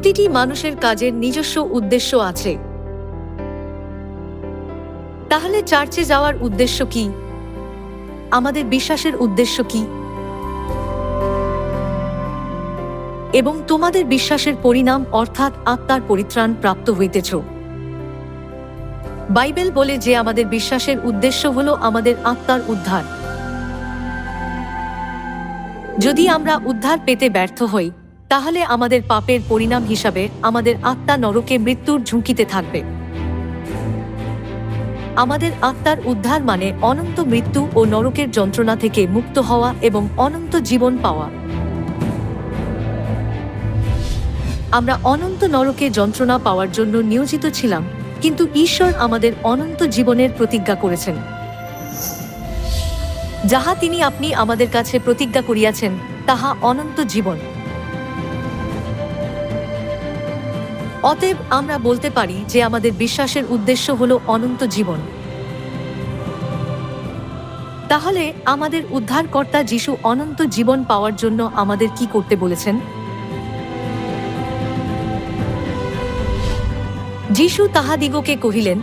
প্রতিটি মানুষের কাজের নিজস্ব উদ্দেশ্য আছে। তাহলে চার্চে যাওয়ার উদ্দেশ্য কি? আমাদের বিশ্বাসের উদ্দেশ্য কি? এবং তোমাদের বিশ্বাসের পরিণাম অর্থাৎ আত্মার পরিত্রাণ প্রাপ্ত হইতেছ। বাইবেল বলে যে আমাদের বিশ্বাসের উদ্দেশ্য হল আমাদের আত্মার উদ্ধার। যদি আমরা উদ্ধার পেতে ব্যর্থ হই তাহলে আমাদের পাপের পরিণাম হিসাবে আমাদের আত্মা নরকে মৃত্যুর ঝুঁকিতে থাকবে। আমাদের আত্মার উদ্ধার মানে অনন্ত মৃত্যু ও নরকের যন্ত্রণা থেকে মুক্ত হওয়া এবং অনন্ত জীবন পাওয়া। আমরা অনন্ত নরকে যন্ত্রণা পাওয়ার জন্য নিয়োজিত ছিলাম, কিন্তু ঈশ্বর আমাদের অনন্ত জীবনের প্রতিজ্ঞা করেছেন। যাহা তিনি আপনি আমাদের কাছে প্রতিজ্ঞা করিয়াছেন, তাহা অনন্ত জীবন। অতএব আমরা বলতে পারি যে আমাদের বিশ্বাসের উদ্দেশ্য হল অনন্ত জীবন। তাহলে আমাদের উদ্ধারকর্তা যিশু অনন্ত জীবন পাওয়ার জন্য আমাদের কি করতে বলেছেন? যিশু তাহাদিগকে কহিলেন,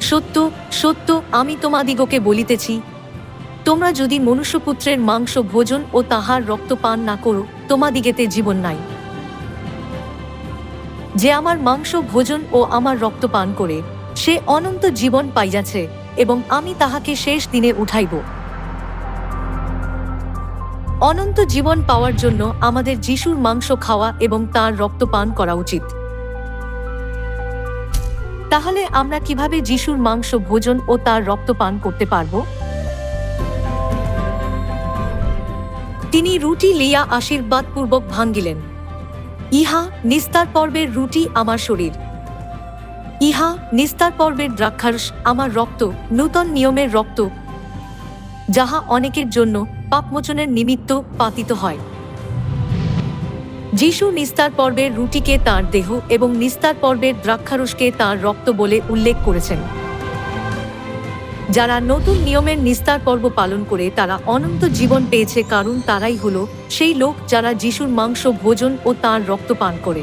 সত্য সত্য, আমি তোমাদিগকে বলিতেছি, তোমরা যদি মনুষ্যপুত্রের মাংস ভোজন ও তাহার রক্ত পান না করো, তোমাদিগেতে জীবন নাই। যে আমার মাংস ভোজন ও আমার রক্ত পান করে, সে অনন্ত জীবন পাইয়াছে এবং আমি তাহাকে শেষ দিনে উঠাইব। অনন্ত জীবন পাওয়ার জন্য আমাদের যিশুর মাংস খাওয়া এবং তার রক্ত পান করা উচিত। তাহলে আমরা কীভাবে যিশুর মাংস ভোজন ও তার রক্ত পান করতে পারব? তিনি রুটি লিয়া আশীর্বাদপূর্বক ভাঙ্গিলেন। ইহা নিস্তার পর্বের রুটি আমার শরীর। ইহা নিস্তার পর্বের দ্রাক্ষারস আমার রক্ত, নূতন নিয়মের রক্ত, যাহা অনেকের জন্য পাপমোচনের নিমিত্ত পাতিত হয়। যিশু নিস্তার পর্বের রুটিকে তার দেহ এবং নিস্তার পর্বের দ্রাক্ষারসকে তার রক্ত বলে উল্লেখ করেছেন। যারা নতুন নিয়মের নিস্তার পর্ব পালন করে তারা অনন্ত জীবন পেয়েছে, কারণ তারাই হলো সেই লোক যারা যিশুর মাংস, ভোজন ও তার রক্ত পান করে।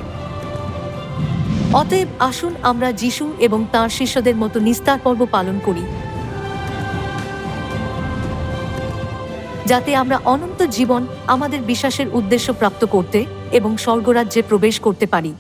অতএব আসুন আমরা যিশু এবং তার শিষ্যদের মতো নিস্তার পর্ব পালন করি। যাতে আমরা অনন্ত জীবন আমাদের বিশ্বাসের উদ্দেশ্য প্রাপ্ত করতে এবং স্বর্গরাজ্যে প্রবেশ করতে পারি।